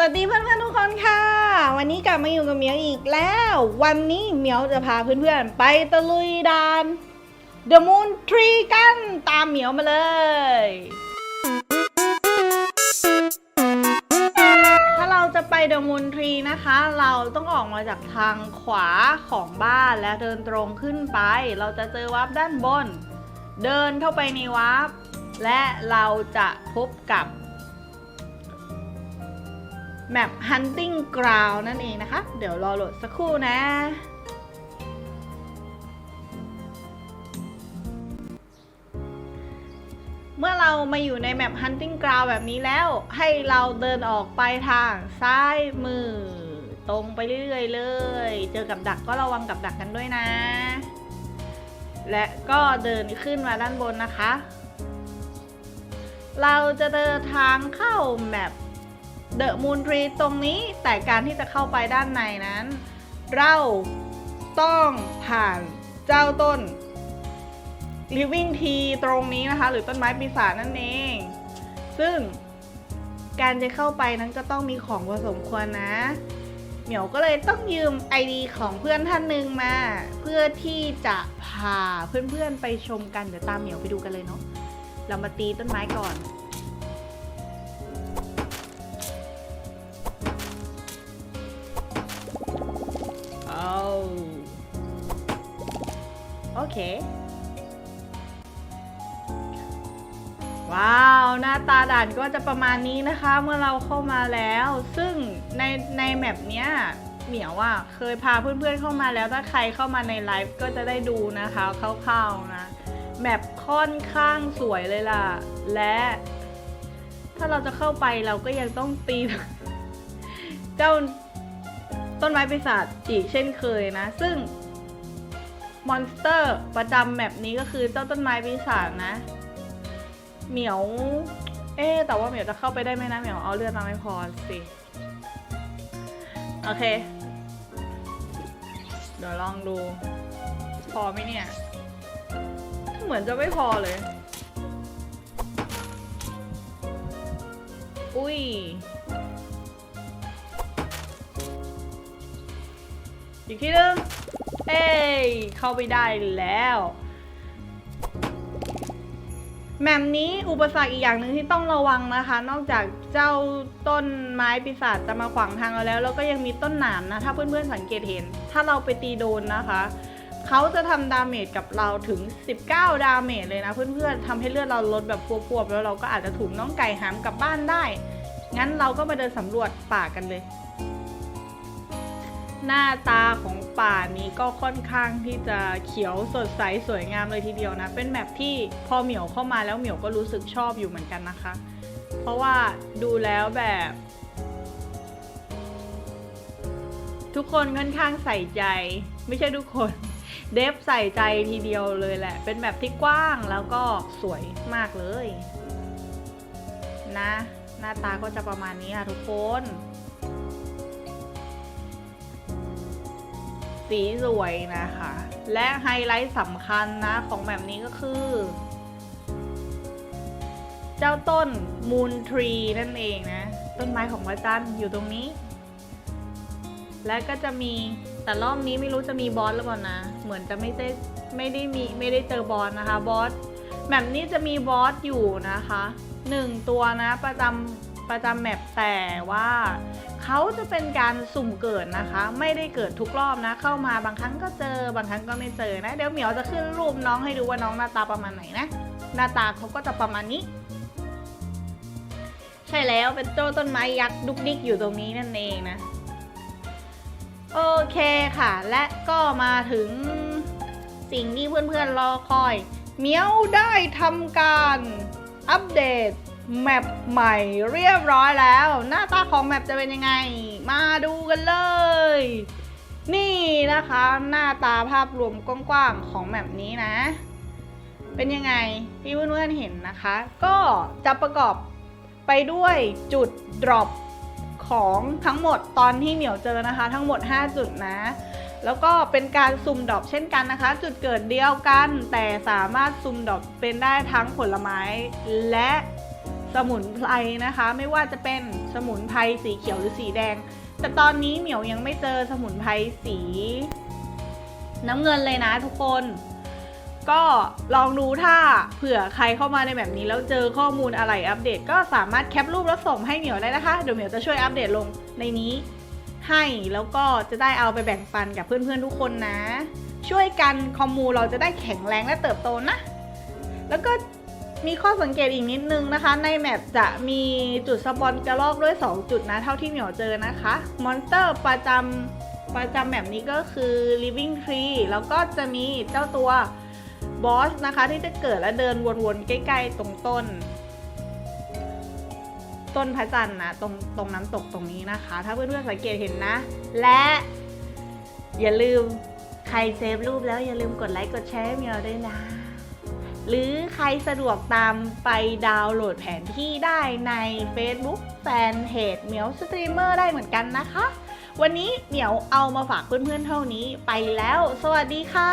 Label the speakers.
Speaker 1: สวัสดีเพื่อนๆทุกคนค่ะ วันนี้กลับมาอยู่กับเหมียวอีกแล้ว วันนี้เหมียวจะพาเพื่อนๆไปตะลุยดาน The Moon Tree กันตามเหมียวมาเลย ถ้าเราจะไป The Moon Tree นะคะ เราต้องออกมาจากทางขวาของบ้านและเดินตรงขึ้นไป เราจะเจอวาร์ปด้านบน เดินเข้าไปในวาร์ปและเราจะพบกับ แมป Hunting Ground นั่นเองนะคะ เดี๋ยวรอโหลดสักครู่นะ เมื่อเรามาอยู่ในแมป Hunting Ground แบบนี้แล้ว ให้เราเดินออกไปทางซ้ายมือ ตรงไปเรื่อยๆเลย เจอกับดักก็ระวังกับดักกันด้วยนะ และก็เดินขึ้นมาด้านบนนะคะ เราจะเดินทางเข้าแมป เดอะมูนทรีตรงนี้แต่การที่จะเข้าไปด้านในนั้น เราต้องผ่านเจ้าต้น living tea ตรงนี้นะคะ หรือต้นไม้ปีศาจนั่นเอง ซึ่งการจะเข้าไปนั้นก็ต้องมีของผสมควรนะ เหมียวก็เลยต้องยืม ID ของเพื่อนท่านหนึ่งมา เพื่อที่จะพาเพื่อนๆไปชมกัน เดี๋ยวตามเหมียวไปดูกันเลยเนาะเรามาตีต้นไม้ก่อน เอาโอเคว้าว หน้าตาด่านก็จะประมาณนี้นะคะ เมื่อเราเข้ามาแล้ว ซึ่งในในแมปเนี้ยเหมียวอะเคยพาเพื่อนๆเข้ามาแล้วถ้าใครเข้ามาในไลฟ์ก็จะได้ดูนะคะคร่าวๆนะแมปค่อนข้างสวยเลยล่ะ และ ถ้าเราจะเข้าไปเราก็ยังต้องตี เจ้า ต้นไม้ปีศาจอีกเช่นเคยนะ ซึ่งมอนสเตอร์ประจำแมปนี้ก็คือเจ้าต้นไม้ปีศาจนะ เหมียว เอ๊แต่ว่าเหมียวจะเข้าไปได้ไหมนะเหมียวเอาเลือดมาไม่พอสิ โอเค เดี๋ยวลองดู พอไหมเนี่ย เหมือนจะไม่พอเลย อุ้ย อีกทีนึง เอ้ย เข้าไปได้แล้ว แมมนี้อุปสรรคอีกอย่างหนึ่งที่ต้องระวังนะคะ นอกจากเจ้าต้นไม้ปีศาจจะมาขวางทางเราแล้ว แล้วก็ยังมีต้นหนามนะ ถ้าเพื่อนๆสังเกตเห็น ถ้าเราไปตีโดนนะคะเขาจะทำดาเมจกับเราถึง 19 ดาเมจเลยนะ เพื่อนๆทำให้เลือดเราลดแบบพวบๆแล้วเราก็อาจจะถูกน้องไก่หามกลับบ้านได้ งั้นเราก็มาเดินสำรวจป่ากันเลย หน้าตาของป่านี้ก็ค่อนข้างที่จะเขียวสดใสสวยงามเลยทีเดียวนะ เป็นแบบที่พอเหมียวเข้ามาแล้วเหมียวก็รู้สึกชอบอยู่เหมือนกันนะคะ เพราะว่าดูแล้วแบบ ทุกคนค่อนข้างใส่ใจ ไม่ใช่ทุกคน เดฟใส่ใจทีเดียวเลยแหละ เป็นแบบที่กว้างแล้วก็สวยมากเลย นะ หน้าตาก็จะประมาณนี้ค่ะทุกคน สีสวยนะคะ และไฮไลท์สำคัญนะของแบบนี้ก็คือ เจ้าต้นมูนทรีนั่นเองนะ ต้นไม้ของพระจันทร์อยู่ตรงนี้ และก็จะมีแต่รอบนี้ไม่รู้จะมีบอสหรือเปล่านะ เหมือนจะไม่ได้ไม่ได้มีไม่ได้เจอบอสนะคะบอสแบบนี้จะมีบอสอยู่นะคะหนึ่งตัวนะประจำประจำแมปแต่ว่า เขาจะเป็นการสุ่มเกิดนะคะ ไม่ได้เกิดทุกรอบนะ เข้ามาบางครั้งก็เจอบางครั้งก็ไม่เจอนะ เดี๋ยวเหมียวจะขึ้นรูปน้องให้ดูว่าน้องหน้าตาประมาณไหนนะ หน้าตาเขาก็จะประมาณนี้ ใช่แล้วเป็นโจ้ต้นไม้ยักษ์ดุกดิกอยู่ตรงนี้นั่นเองนะ โอเคค่ะ และก็มาถึงสิ่งที่เพื่อนๆรอคอย เหมียวได้ทำการอัปเดต แมปใหม่เรียบร้อยแล้ว หน้าตาของแมปจะเป็นยังไง มาดูกันเลย นี่นะคะ หน้าตาภาพรวมกว้างๆของแมปนี้นะ เป็นยังไงที่เพื่อนๆเห็นนะคะ ก็จะประกอบไปด้วยจุด drop ของทั้งหมดตอนที่เหมียวเจอนะคะ ทั้งหมด 5 จุดนะ แล้วก็เป็นการสุ่มดอกเช่นกันนะคะ จุดเกิดเดียวกัน แต่สามารถสุ่มดอกเป็นได้ทั้งผลไม้และ สมุนไพรนะคะ ไม่ว่าจะเป็นสมุนไพรสีเขียวหรือสีแดง แต่ตอนนี้เหมียวยังไม่เจอสมุนไพรสีน้ำเงินเลยนะทุกคน ก็ลองดูถ้าเผื่อใครเข้ามาในแบบนี้แล้วเจอข้อมูลอะไรอัปเดต ก็สามารถแคปรูปแล้วส่งให้เหมียวได้นะคะ เดี๋ยวเหมียวจะช่วยอัปเดตลงในนี้ให้แล้วก็จะได้เอาไปแบ่งปันกับเพื่อนๆทุกคนนะ ช่วยกันคอมมูเราจะได้แข็งแรงและเติบโตนะ แล้วก็ มีข้อสังเกตอีกนิดนึงนะคะ ในแมปจะมีจุดสปอนกระลอกด้วย 2 จุดนะเท่าที่เหมียวเจอนะคะ มอนสเตอร์ประจำประจำแบบนี้ก็คือ living tree แล้วก็จะมีเจ้าตัวบอสนะคะ ที่จะเกิดและเดินวนๆ ใกล้ๆ ตรงต้น ต้นพระจันทร์นะตรงตรงน้ำตกตรงนี้นะคะ ถ้าเพื่อนๆสังเกตเห็นนะ และอย่าลืมใครเซฟรูปแล้วอย่าลืมกดไลค์กดแชร์ให้เหมียวด้วยนะ หรือใครสะดวกตามไปดาวน์โหลดแผนที่ได้ใน Facebook แฟนเพจเหมียวสตรีมเมอร์ได้เหมือนกันนะคะ วันนี้เหมียวเอามาฝากเพื่อนๆเท่านี้ไปแล้ว สวัสดีค่ะ